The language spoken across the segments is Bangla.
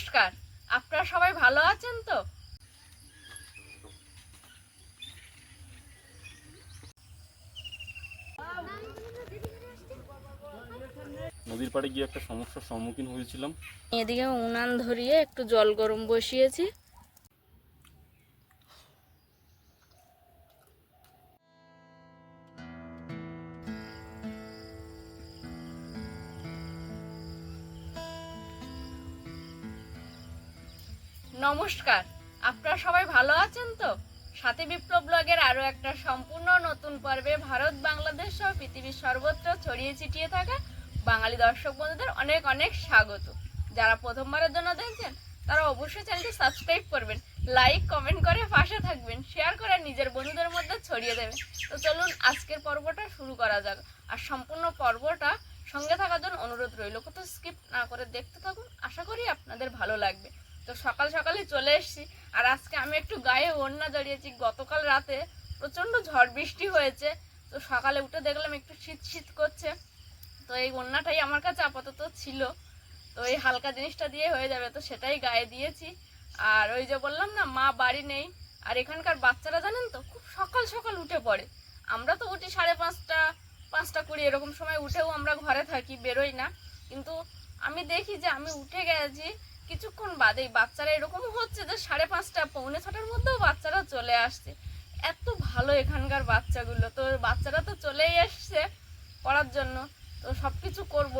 নমস্কার। আপনারা সবাই ভালো আছেন তো? নদীর পাড়ে গিয়ে একটা সমস্যার সম্মুখীন হয়েছিলাম। এদিকে উনান ধরিয়ে একটু জল গরম বসিয়েছি। নমস্কার। আপনারা সবাই ভালো আছেন তো? সাথী বিপ্লব ব্লগের আরও একটা সম্পূর্ণ নতুন পর্বে ভারত, বাংলাদেশ সহ পৃথিবীর সর্বত্র ছড়িয়ে ছিটিয়ে থাকা বাঙালি দর্শক বন্ধুদের অনেক অনেক স্বাগত। যারা প্রথমবারের জন্য দেখছেন, তারা অবশ্যই চ্যানেলটি সাবস্ক্রাইব করবেন, লাইক, কমেন্ট করে পাশে থাকবেন, শেয়ার করে নিজের বন্ধুদের মধ্যে ছড়িয়ে দেবেন। তো চলুন আজকের পর্বটা শুরু করা যাক। আর সম্পূর্ণ পর্বটা সঙ্গে থাকার জন্য অনুরোধ রইল, কোথাও স্কিপ না করে দেখতে থাকুন। আশা করি আপনাদের ভালো লাগবে। তো সকাল সকালে চলে এসেছি। আর আজকে আমি একটু গায়ে ওড়না জড়িয়েছি। গতকাল রাতে প্রচণ্ড ঝড় বৃষ্টি হয়েছে। তো সকালে উঠে দেখলাম একটু শীত শীত করছে। তো এই ওড়নাটাই আমার কাছে আপাতত ছিল। তো এই হালকা জিনিসটা দিয়ে হয়ে যাবে। তো সেটাই গায়ে দিয়েছি। আর ওই যে বললাম না, মা বাড়ি নেই। আর এখানকার বাচ্চারা জানেন তো, খুব সকাল সকাল উঠে পড়ে। আমরা তো উঠি সাড়ে পাঁচটা পাঁচটা কুড়ি এরকম সময় উঠেও আমরা ঘরে থাকি, বেরোই না। কিন্তু আমি দেখি যে আমি উঠে গেছি কিছুক্ষণ বাদেই বাচ্চারা এরকম হচ্ছে যে সাড়ে পাঁচটা, পৌনে ছটার মধ্যেও বাচ্চারা চলে আসছে। এত ভালো এখানকার বাচ্চাগুলো। তো বাচ্চারা তো চলেই এসছে পড়ার জন্য। তো সব কিছু করব।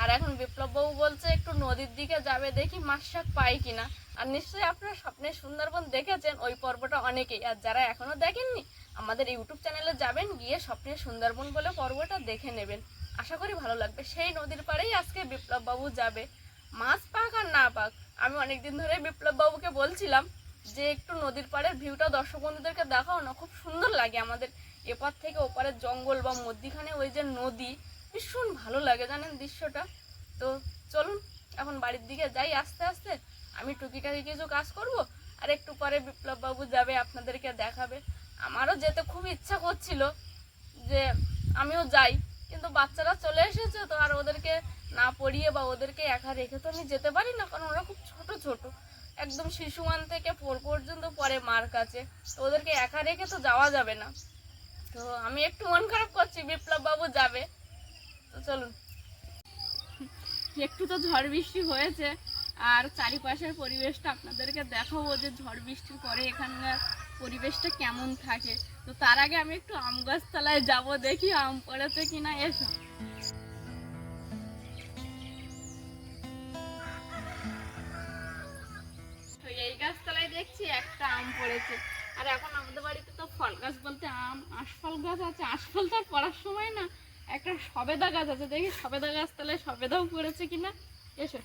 আর এখন বিপ্লববাবু বলছে, একটু নদীর দিকে যাবে, দেখি মাছ শাক পাই কিনা। আর নিশ্চয়ই আপনারা স্বপ্নের সুন্দরবন দেখেছেন, ওই পর্বটা অনেকেই। আর যারা এখনও দেখেননি, আমাদের ইউটিউব চ্যানেলে যাবেন, গিয়ে স্বপ্নের সুন্দরবন বলে পর্বটা দেখে নেবেন। আশা করি ভালো লাগবে। সেই নদীর পাড়েই আজকে বিপ্লববাবু যাবে। মাছ পাক আর না পাক, আমি অনেকদিন ধরে বিপ্লববাবুকে বলছিলাম যে একটু নদীর পাড়ের ভিউটা দর্শক বন্ধুদেরকে দেখাও না, খুব সুন্দর লাগে আমাদের এপার থেকে ওপারের জঙ্গল বা মধ্যিখানে ওই যে নদী, ভীষণ ভালো লাগে জানেন দৃশ্যটা। তো চলুন, এখন বাড়ির দিকে যাই আস্তে আস্তে। আমি টুকিটাকি কিছু কাজ করব, আর একটু পরে বিপ্লব বাবু যাবে, আপনাদেরকে দেখাবে। আমারও যেতে খুব ইচ্ছা করছিল যে আমিও যাই। কিন্তু বাচ্চারা চলে এসেছে তো আর ওদেরকে না পড়িয়ে বা ওদেরকে একা রেখে তো আমি যেতে পারি না, কারণ ওরা খুব ছোট ছোট। একদম শিশুয়ান থেকে ফোর পর্যন্ত পরে মার কাছে তো ওদেরকে একা রেখে তো যাওয়া যাবে না। তো আমি একটু মন খারাপ করছি বিপ্লব বাবু যাবে। তো চলুন। একটু তো ঝড় বৃষ্টি হয়েছে, আর চারিপাশের পরিবেশটা আপনাদেরকে দেখাবো যে ঝড় বৃষ্টির পরে এখানকার পরিবেশটা কেমন থাকে। তো তার আগে আমি একটু আম গাছতলায় যাব, দেখি আম পড়েছে কিনা, এসো। এই গাছতলায় দেখছি একটা আম পড়েছে। আর এখন আমাদের বাড়িতে তো ফল গাছ বলতে আম, আশফল গাছ আছে। আশফল তো আর পড়ার সময় না, একটা সবেদা গাছ আছে। দেখি সবেদা গাছ তাহলে সবেদাও পড়েছে কিনা? এসো।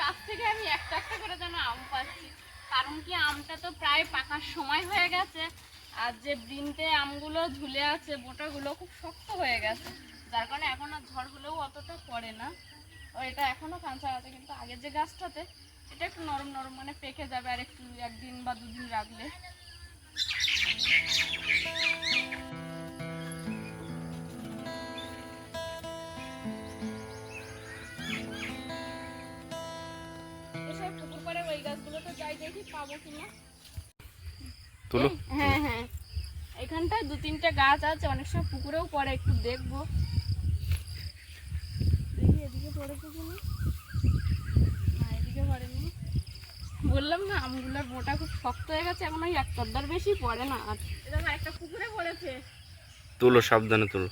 গাছ থেকে আমি একটা একটা করে যেন আম পাচ্ছি। কারণ কি, আমটা তো প্রায় পাকার সময় হয়ে গেছে। আর যে বৃন্তে আমগুলো ঝুলে আছে, বোটাগুলো খুব শক্ত হয়ে গেছে। যার কারণে এখন আর ঝড়গুলোও অতটা পড়ে না। ও, এটা এখনও কাঁচা আছে, কিন্তু আগের যে গাছটাতে, এটা একটু নরম নরম মানে পেকে যাবে আর একটু, একদিন বা দুদিন রাখলে। পাবো কিনা? তুলো। হ্যাঁ হ্যাঁ। এখানটায় দু তিনটে গাছ আছে অনেক সময় পুকুরেও পড়ে একটু দেখব। দেখি এদিকে পড়েছে কিনা? না এদিকে পড়েনি। বললাম না আমগুলোর মোটা খুব শক্ত হয়ে গেছে এখন ওই এক বেশি পড়ে না। আর একটা পুকুরে পড়েছে। তুলো সাবধানে তুলো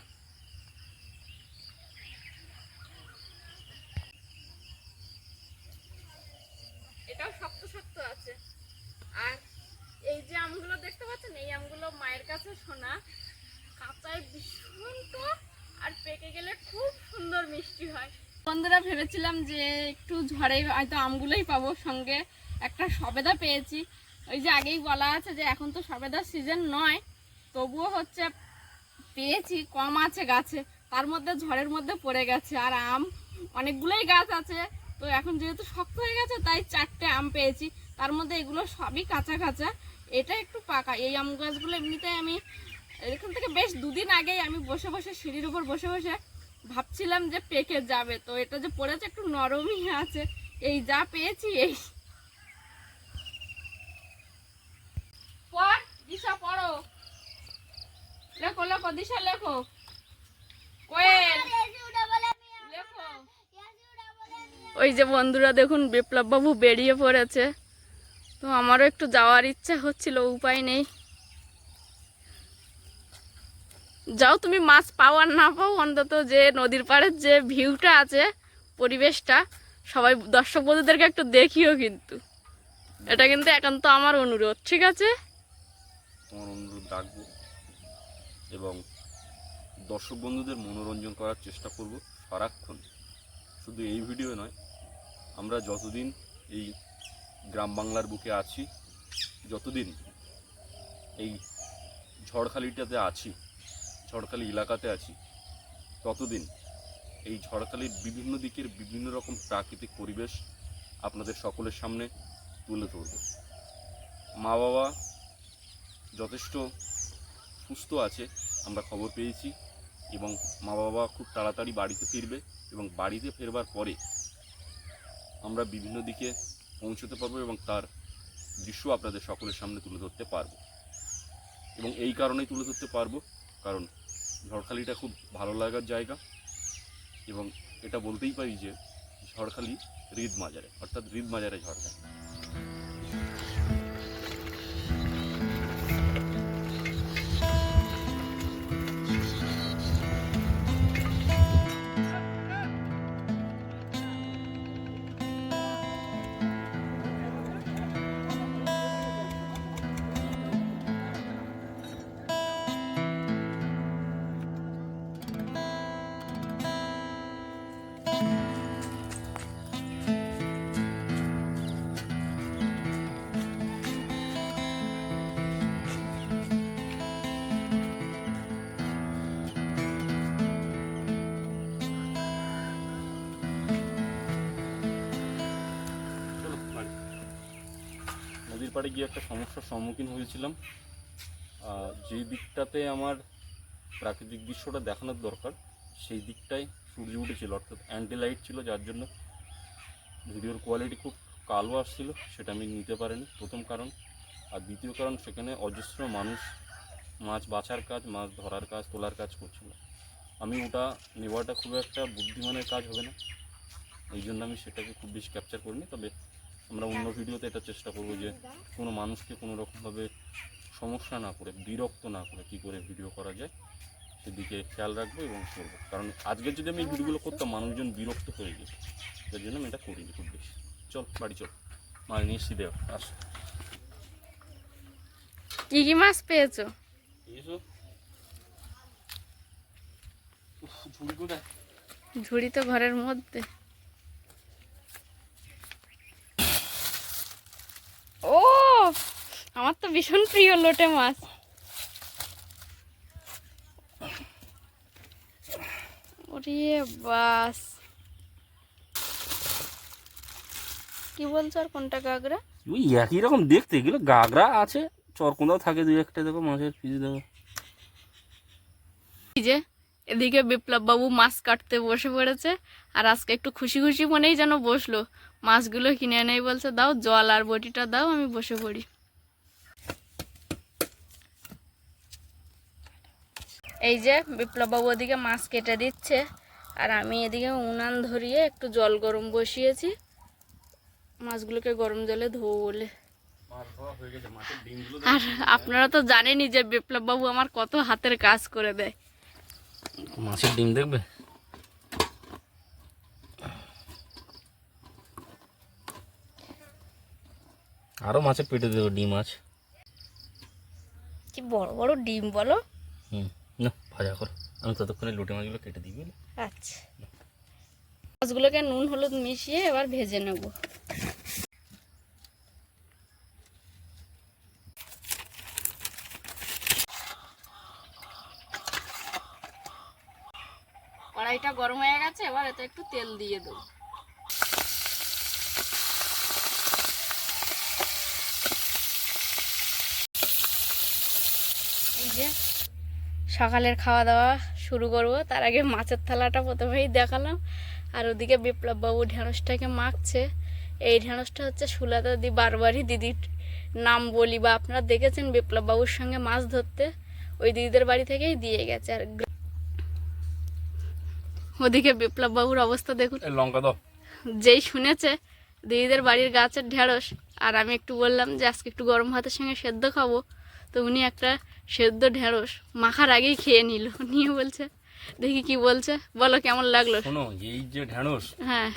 এটাও শক্ত শক্ত আছে আর এই যে আমগুলো দেখতে পাচ্ছেন এই আমগুলো মায়ের কাছে শোনা কাঁচায় ভীষণ টক আর পেকে গেলে খুব সুন্দর মিষ্টি হয় বন্ধুরা ভেবেছিলাম যে একটু ঝড়ে হয়তো আমগুলোই পাবো। সঙ্গে একটা সবেদা পেয়েছি। ওই যে আগেই বলা আছে যে এখন তো সবেদার সিজন নয়, তবুও হচ্ছে পেয়েছি, কম আছে গাছে। তার মধ্যে ঝড়ের মধ্যে পড়ে গেছে। আর আম, অনেকগুলোই গাছ আছে। তো এখন যেহেতু শক্ত হয়ে গেছে, তাই চারটে আম পেয়েছি। তার মধ্যে এগুলো সবই কাঁচা কাঁচা। এটা একটু পাকা। এই আম গাছগুলো এমনিতে আমি, এখান থেকে বেশ দুদিন আগেই আমি বসে বসে সিঁড়ির উপর বসে বসে ভাবছিলাম যে পেকে যাবে। তো এটা যে পড়েছে একটু নরমই আছে। এই যা পেয়েছি, এই। ওই যে বন্ধুরা দেখুন বিপ্লব বাবু বেরিয়ে পড়েছে। তো আমারও একটু যাওয়ার ইচ্ছা হচ্ছিল, উপায় নেই। যাও, তুমি মাছ পাও আর না পাও, অন্তত যে নদীর পাড়ের যে ভিউটা আছে, পরিবেশটা সবাই দর্শক বন্ধুদেরকে একটু দেখিও কিন্তু। এটা কিন্তু একান্ত আমার অনুরোধ, ঠিক আছে? তোমার অনুরোধ রাখব এবং দর্শক বন্ধুদের মনোরঞ্জন করার চেষ্টা করব সারাক্ষণ। শুধু এই ভিডিও নয়, আমরা যতদিন এই গ্রাম বাংলার বুকে আছি, যতদিন এই ঝড়খালিটাতে আছি, ঝড়খালি এলাকাতে আছি, ততদিন এই ঝড়খালির বিভিন্ন দিকের বিভিন্ন রকম প্রাকৃতিক পরিবেশ আপনাদের সকলের সামনে তুলে ধরব। মা বাবা যথেষ্ট সুস্থ আছে, আমরা খবর পেয়েছি, এবং মা বাবা খুব তাড়াতাড়ি বাড়িতে ফিরবে এবং বাড়িতে ফেরবার পরে আমরা বিভিন্ন দিকে পৌঁছতে পারব এবং তার দৃশ্য আপনাদের সকলের সামনে তুলে ধরতে পারব। এবং এই কারণেই তুলে ধরতে পারব, কারণ ঝড়খালিটা খুব ভালো লাগার জায়গা। এবং এটা বলতেই পারি যে ঝড়খালি হৃদ মাজারে অর্থাৎ হৃদ মাজারে ঝড়খালি। পাড়ে গিয়ে একটা সমস্যার সম্মুখীন হয়েছিলাম। যেই দিকটাতে আমার প্রাকৃতিক দৃশ্যটা দেখানোর দরকার, সেই দিকটায় সূর্য উঠেছিল, অর্থাৎ অ্যান্টি লাইট ছিল, যার জন্য ভিডিওর কোয়ালিটি খুব কালো আসছিল, সেটা আমি নিতে পারিনি। প্রথম কারণ। আর দ্বিতীয় কারণ, সেখানে অজস্র মানুষ, মাছ বাছার কাজ, মাছ ধরার কাজ, তোলার কাজ করছিল। আমি ওটা নেওয়াটা খুব একটা বুদ্ধিমানের কাজ হবে না। এই জন্য আমি সেটাকে খুব বেশি ক্যাপচার করিনি। তবে আমরা অন্য ভিডিওতে এটা চেষ্টা করব যে কোনো মানুষকে কোনো রকমভাবে সমস্যা না করে বিরক্ত না করে কী করে ভিডিও করা যায় সেদিকে খেয়াল রাখব এবং করব। কারণ আজকে যদি আমি এই ভিডিওগুলো করতাম মানুষজন বিরক্ত হয়ে যেত। তার জন্য আমি এটা করিনি খুব বেশি। চল বাড়ি চল। মাছ নিয়ে এসছি দেওয়া আস। কি কি মাছ পেয়েছ? ঝুড়ি কোথায়? ঝুড়ি তো ঘরের মধ্যে। ও আমার তো ভীষণ প্রিয় লোটে মাছ। ওরে বাস। কি বলছো আর কোনটা কাকড়া ওই একই রকম দেখতে এগুলো গাগরা আছে চরকোঁদাও থাকে দুই একটা দেখো মাছের পিস দেখো। যে এদিকে বিপ্লব বাবু মাছ কাটতে বসে পড়েছে আর আজকে একটু খুশি খুশি মনেই যেন বসল। মাছগুলো কিনে এনেই বলছে, দাও জল আর বটিটা দাও, আমি বসে পড়ি। এই যে বিপ্লব বাবু ওদিকে মাছ কেটে দিচ্ছে আর আমি এদিকে উনান ধরিয়ে একটু জল গরম বসিয়েছি। মাছগুলোকে গরম জলে ধোবো বলে। আর আপনারা তো জানেনই যে বিপ্লব বাবু আমার কত হাতের কাজ করে দেয়। মাছের ডিম দেখবে? আরও মাছের পেটে দেবো ডিম মাছ কি বড় বড় ডিম বলো? হুম না ভাজা করো। আমি ততক্ষণে লোটে মাছগুলো কেটে দিই আচ্ছা। মাছগুলোকে নুন হলুদ মিশিয়ে এবার ভেজে নেব। কড়াইটা গরম হয়ে গেছে, এবার এতে একটু তেল দিয়ে দেব। সকালের খাওয়া দাওয়া শুরু করব, তার আগে মাছের থালাটা প্রথমেই দেখালাম, আর ওদিকে বিপ্লব বাবু ঢেঁড়সটাকে মাখছে। এই ঢেঁড়সটা হচ্ছে সুলা দাদি বারবারই দিদির নাম বলি, বা আপনারা দেখেছেন বিপ্লব বাবুর সঙ্গে মাছ ধরতে? ওই দিদিদের বাড়ি থেকেই দিয়ে গেছে, আর গ্রা- বিপ্লব বাবুর অবস্থা দেখুন। লঙ্কা দাও। যেই শুনেছে দিদিদের বাড়ির গাছের ঢেঁড়স আর আমি একটু বললাম যে আজকে একটু গরম ভাতের সঙ্গে সেদ্ধ খাব তো উনি একটা সেদ্ধ ঢেঁড়স মাখার আগেই খেয়ে নিল। নিয়ে বলছে দেখি কি বলছে? বলো কেমন লাগল? শোনো এই যে ঢ্যাঁড়স হ্যাঁ।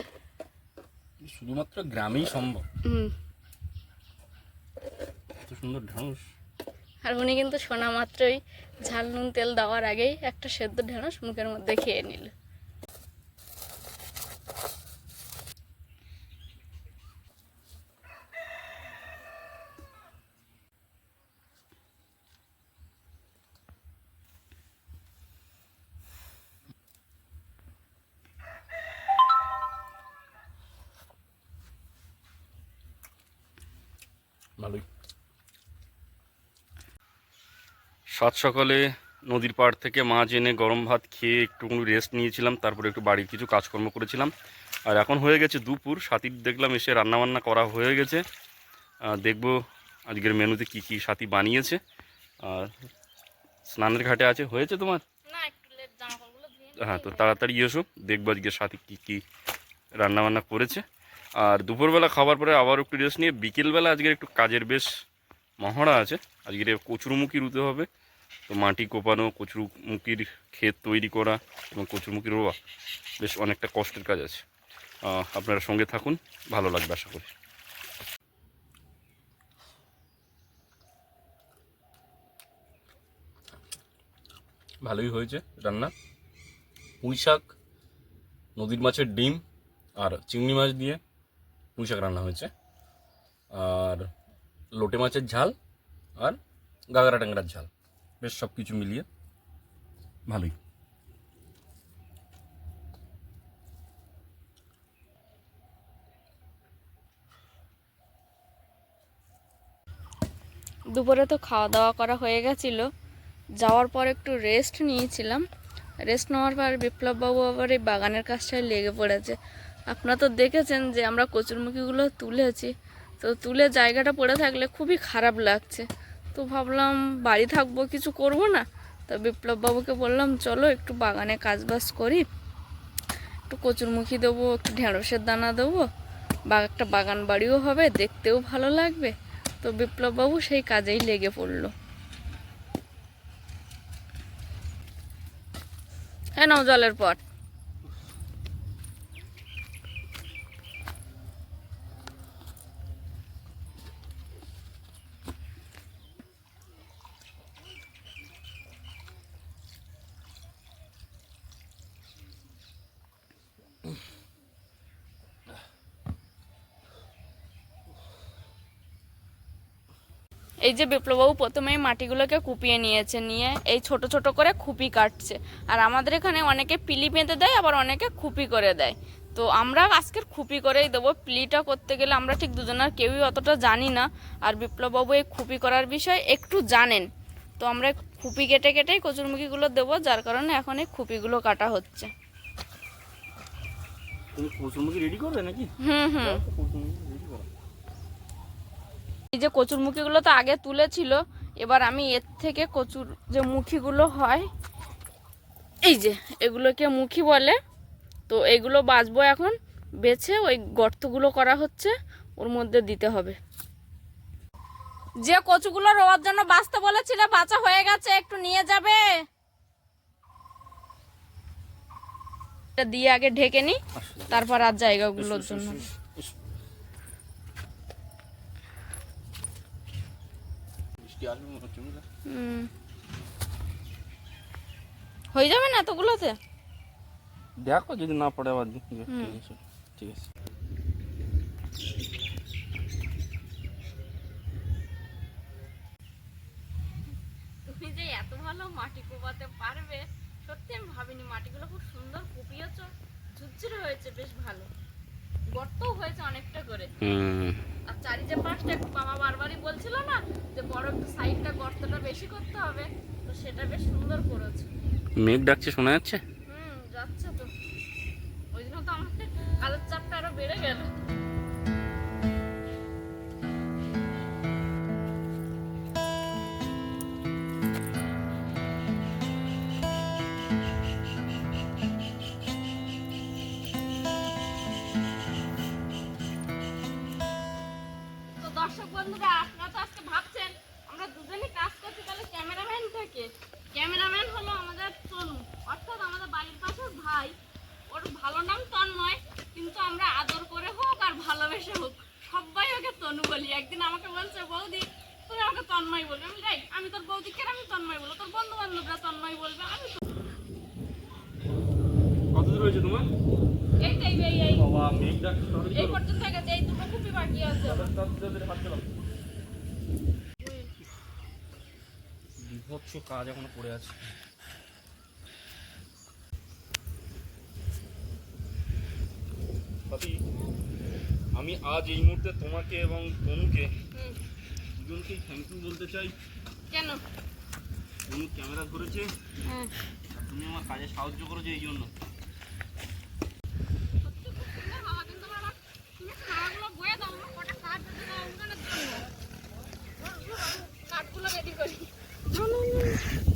শুধুমাত্র গ্রামেই সম্ভব। হুম। সুন্দর ঢ্যাঁড়স আর উনি কিন্তু শোনা মাত্রই ঝাল নুন তেল দেওয়ার আগেই একটা সেদ্ধ ঢেঁড়স মুখের মধ্যে খেয়ে নিল ভালোই সাত সকালে নদীর পাড় থেকে মাছ এনে গরম ভাত খেয়ে একটুখানি রেস্ট নিয়েছিলাম তারপরে একটু বাড়ির কিছু কাজকর্ম করেছিলাম। আর এখন হয়ে গেছে দুপুর সাথীর দেখলাম এসে রান্নাবান্না করা হয়ে গেছে। দেখব আজকের মেনুতে কি কি সাথী বানিয়েছে। আর স্নানের ঘাটে আছে হয়েছে তোমার? হ্যাঁ তো তাড়াতাড়ি এসো দেখব আজকে সাথী কী কী রান্নাবান্না করেছে। আর দুপুরবেলা খাবার পরে আবার একটু রেস্ট নিয়ে বিকেলবেলা আজকের একটু কাজের বেশ মহড়া আছে। আজকের কচুরমুখী রুতে হবে। তো মাটি কোপানো কচুরমুখির ক্ষেত তৈরি করা এবং কচুরমুখী রোয়া বেশ অনেকটা কষ্টের কাজ আছে। আপনারা সঙ্গে থাকুন, ভালো লাগবে আশা করি। ভালোই হয়েছে রান্না। পুঁই শাক, নদীর মাছের ডিম আর চিংড়ি মাছ দিয়ে পুঁই শাক রান্না হয়েছে। আর লোটে মাছের ঝাল আর গাগরা ট্যাংরার ঝাল। বেশ সব কিছু মিলিয়ে। ভালোই। দুপুরে তো খাওয়া দাওয়া করা হয়ে গেছিল। যাওয়ার পর একটু রেস্ট নিয়েছিলাম। রেস্ট নেওয়ার পর বিপ্লববাবু আবার এই বাগানের কাজটায় লেগে পড়েছে। আপনারা তো দেখেছেন যে আমরা কচুরমুখিগুলো তুলেছি। তো তুলে জায়গাটা পড়ে থাকলে খুবই খারাপ লাগছে। তো ভাবলাম বাড়ি থাকব, কিছু করব না। তো বিপ্লববাবুকে বললাম, চলো একটু বাগানে কাজবাজ করি। একটু কচুরমুখী দেবো, একটু ঢেঁড়সের দানা দেবো। বা একটা বাগান বাড়িও হবে, দেখতেও ভালো লাগবে। তো বিপ্লববাবু সেই কাজেই লেগে পড়ল। হ্যাঁ জলের পট। এই যে বিপ্লববাবু প্রথমেই মাটিগুলোকে কুপিয়ে নিয়েছে নিয়ে এই ছোট ছোট করে খুপি কাটছে। আর আমাদের এখানে অনেকে পিলি বেঁধে দেয় আবার অনেকে খুপি করে দেয়। তো আমরা আজকের খুপি করেই দেবো। পিলিটা করতে গেলে আমরা ঠিক দুজনের কেউই অতটা জানি না। আর বিপ্লববাবু এই খুপি করার বিষয় একটু জানেন। তো আমরা খুপি কেটে কেটেই কচুরমুখিগুলো দেবো যার কারণে এখন এই খুপিগুলো কাটা হচ্ছে। তুমি কচুরমুখী রেডি করবে নাকি? হুম হুম। এই যে কচুর মুখিগুলো তো আগে তুলেছিল এবার আমি এর থেকে কচুর যে মুখিগুলো হয় এই যে এগুলোকে মুখি বলে তো এগুলো বাঁচবো এখন বেছে ওই গর্তগুলো করা হচ্ছে ওর মধ্যে দিতে হবে। যে কচুগুলো রোয়ার জন্য বাঁচতে বলেছিলে বাঁচা হয়ে গেছে একটু নিয়ে যাবে। এটা দিয়ে আগে ঢেকে নি তারপর আর জায়গাগুলোর জন্য বৃষ্টি আসবে মনে হচ্ছে বুঝলে? হুম হয়ে যাবে না এতগুলোতে? দেখো যদি না পড়ে আবার ঠিক আছে ঠিক আছে। তুমি যে এত ভালো মাটি কোপাতে পারবে সত্যি আমি ভাবিনি। মাটিগুলো খুব সুন্দর কুপিয়েছ। ঝুরঝুরে হয়েছে বেশ ভালো। গর্তও হয়েছে অনেকটা করে। হুম। চারি যে পাঁচটা একটু বাবা বারবারই বলছিল না যে বড় একটু সাইডটা গর্তটা বেশি করতে হবে তো সেটা বেশ সুন্দর করেছে। মেঘ ডাকছে শোনা যাচ্ছে? হুম যাচ্ছে তো। ওই জন্য তো আমাদের কালের চাপটা আরও বেড়ে গেল। বিভৎস কাজ এখনও পড়ে আছে। আমি আজ এই মুহূর্তে তোমাকে এবং তনুকে দুজনকেই থ্যাংক ইউ বলতে চাই। কেন? তনু ক্যামেরা ধরেছে। হ্যাঁ। তুমি আমার কাজে সাহায্য করেছ এই জন্য। no, no.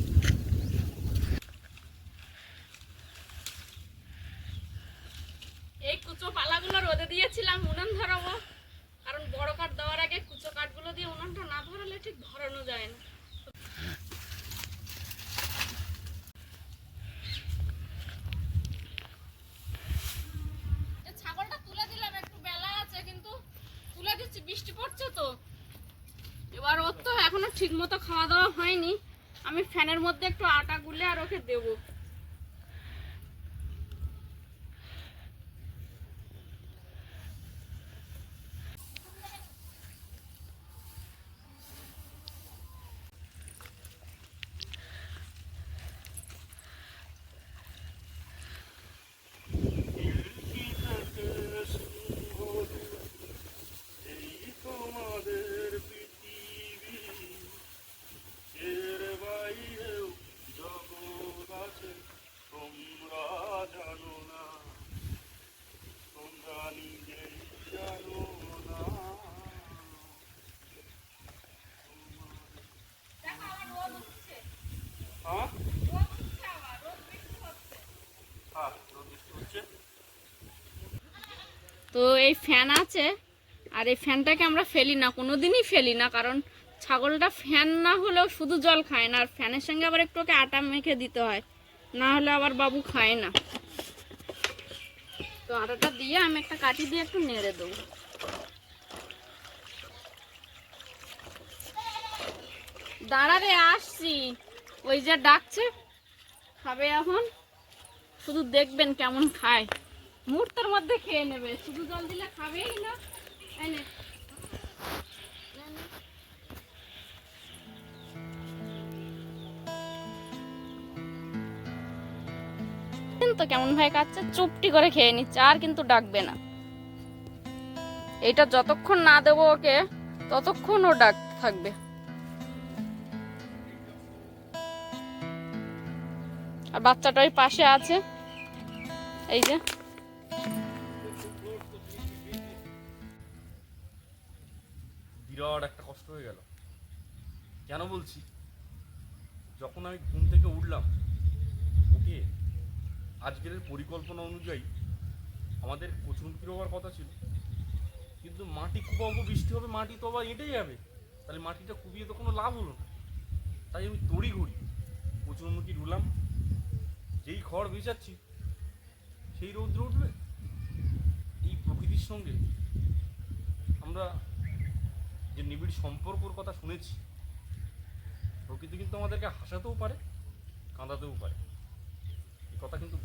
ফ্যানের মধ্যে একটু আটা গুলে আর ওকে দেবো এই তোমাদের পৃথিবী এর বাইরেও জগৎ আছে তোমরা জানো না তোমরা নিজেই জানো না হ্যাঁ হ্যাঁ রোদ বৃষ্টি হচ্ছে তো এই ফ্যান আছে, আর এই ফ্যানটাকে আমরা ফেলি না, কোনোদিনই ফেলি না, কারণ ছাগলটা ফ্যান না হলেও শুধু জল খায় না, আর ফ্যানের সঙ্গে আবার একটু ওকে আটা মেখে দিতে হয়, না হলে আবার বাবু খায় না। তো আটাটা দিয়ে আমি একটা কাঠি দিয়ে একটু নেড়ে দেবো। দাঁড়ারে আসছি। ওই যে ডাকছে, খাবে এখন? শুধু দেখবেন কেমন খায়। মুহূর্তের মধ্যে খেয়ে নেবে। শুধু জল দিলে খাবেই না। এই নে। নে, নে। তো কেমন ভাই কাচ্ছে? চুপটি করে খেয়ে নিচ্ছে আর কিন্তু ডাকবে না। এটা যতক্ষণ না দেবো ওকে ততক্ষণ ও ডাক থাকবে। আর বাচ্চাটা ওই পাশে আছে। এই যে। বিরাট একটা কষ্ট হয়ে গেল। কেন বলছি? যখন আমি ঘুম থেকে উঠলাম উঠে আজকের পরিকল্পনা অনুযায়ী আমাদের কচুমুখি হওয়ার কথা ছিল। কিন্তু মাটি খুব অল্প বৃষ্টি হবে, মাটি তো আবার এঁটে যাবে। তাহলে মাটিটা কুবিয়ে তো কোনো লাভ হলো না। তাই আমি তড়ি ঘড়ি কচুরমুখী রুলাম যেই খড় বেচাচ্ছি সেই রৌদ্র উঠবে? এই সঙ্গে। আমরা যে নিবিড় সম্পর্কর কথা শুনেছি, প্রকৃতি কিন্তু আমাদেরকে হাসাতেও পারে, কাঁদাতেও পারে। কথা কিন্তু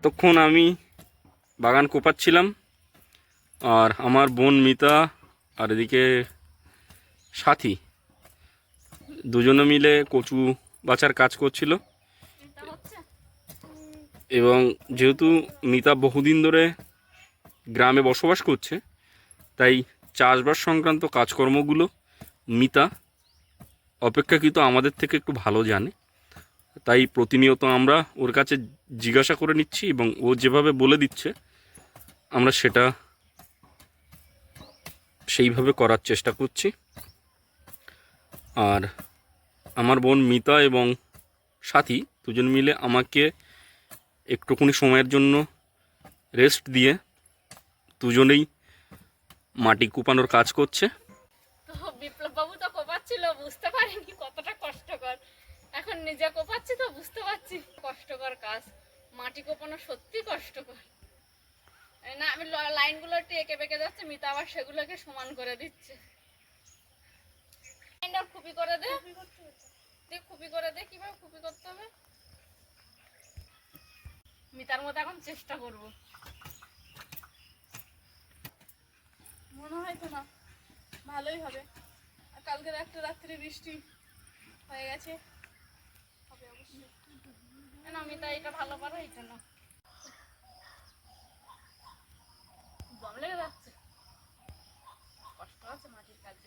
এতক্ষণ আমি বাগান কোপাচ্ছিলাম। আর আমার বোন মিতা আর এদিকে সাথী, দুজনে মিলে কচু বাছার কাজ করছিল। এবং যেহেতু মিতা বহুদিন ধরে গ্রামে বসবাস করছে, তাই চাষবাস সংক্রান্ত কাজকর্মগুলো মিতা অপেক্ষাকৃত আমাদের থেকে একটু ভালো জানে। তাই প্রতিনিয়ত আমরা ওর কাছে জিজ্ঞাসা করে নিচ্ছি এবং ও যেভাবে বলে দিচ্ছে, আমরা সেটা সেইভাবে করার চেষ্টা করছি। আর আমার বোন মিতা এবং সাথী দুজন মিলে আমাকে একটুখানি সময়ের জন্য রেস্ট দিয়ে দুজনেই মাটি কুপানোর কাজ করছে। বিপ্লব বাবু তো কোপাচ্ছিল, বুঝতে পারিনি কতটা কষ্টকর। এখন নিজে কোপাচ্ছি তো বুঝতে পারছি। কষ্টকর কাজ। মাটি কোপানো সত্যি কষ্টকর। না আমি লাইনগুলো একটু এঁকে বেঁকে যাচ্ছে মিতা আবার সেগুলোকে সমান করে দিচ্ছে। লাইনটা খুপি করে দে। খুপি করে দে কীভাবে খুপি করতে হবে? মিতার মতো এখন চেষ্টা করব। মনে হয় তো না ভালোই হবে। আর কালকের একটা রাত্রে বৃষ্টি হয়ে গেছে। না মিতা এটা ভালো পারো এটা না দম লেগে যাচ্ছে। কষ্ট আছে মাটির কাজে।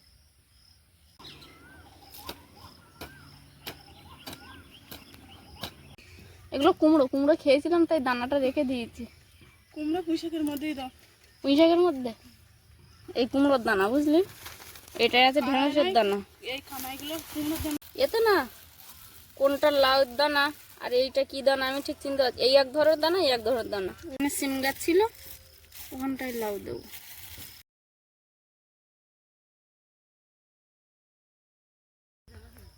এগুলো কুমড়ো কুমড়ো খেয়েছিলাম তাই দানাটা রেখে দিয়েছি। কুমড়ো পুঁইশাকের মধ্যেই দাও। পুঁই শাকের মধ্যে? এই কুমড়োর দানা বুঝলি? এটাই আছে ঢেঁড়সের দানা। এই খামাইগুলো কুমড়োর দাম এতে না কোনটা লাউ দানা? আর এইটা কি দানা? আমি ঠিক চিনতে এই এক ধরনের দানা এই এক ধরনের দানা। ওখানে সিম গাছ ছিল ওখানটায় লাউ দেবো।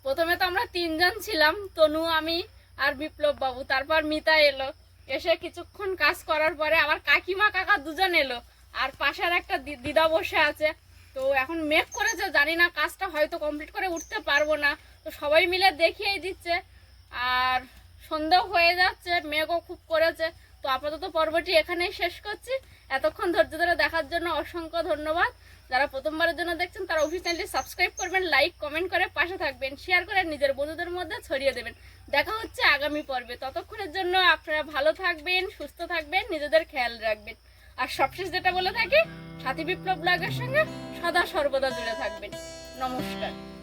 প্রথমে তো আমরা তিনজন ছিলাম তনু আমি আর বিপ্লব বাবু। তারপর মিতা এলো। এসে কিছুক্ষণ কাজ করার পরে আবার কাকিমা কাকা দুজন এলো। আর পাশের একটা দিদা বসে আছে। তো এখন মেক করেছে জানি না কাজটা হয়তো কমপ্লিট করে উঠতে পারব না। তো সবাই মিলে দেখিয়ে দিচ্ছে। আর সন্দেহ হয়ে যাচ্ছে মেঘও খুব করেছে। তো আপাতত পর্বটি এখানেই শেষ করছি। এতক্ষণ ধৈর্য ধরে দেখার জন্য অসংখ্য ধন্যবাদ। যারা প্রথমবারের জন্য দেখছেন, তারা অফিস সাবস্ক্রাইব করবেন, লাইক, কমেন্ট করে পাশে থাকবেন, শেয়ার করে নিজের বন্ধুদের মধ্যে ছড়িয়ে দেবেন। দেখা হচ্ছে আগামী পর্বে। ততক্ষণের জন্য আপনারা ভালো থাকবেন, সুস্থ থাকবেন, নিজেদের খেয়াল রাখবেন। আর সবশেষ যেটা বলে থাকি, সাথী বিপ্লব ব্লগের সঙ্গে সদা সর্বদা জুড়ে থাকবেন। নমস্কার।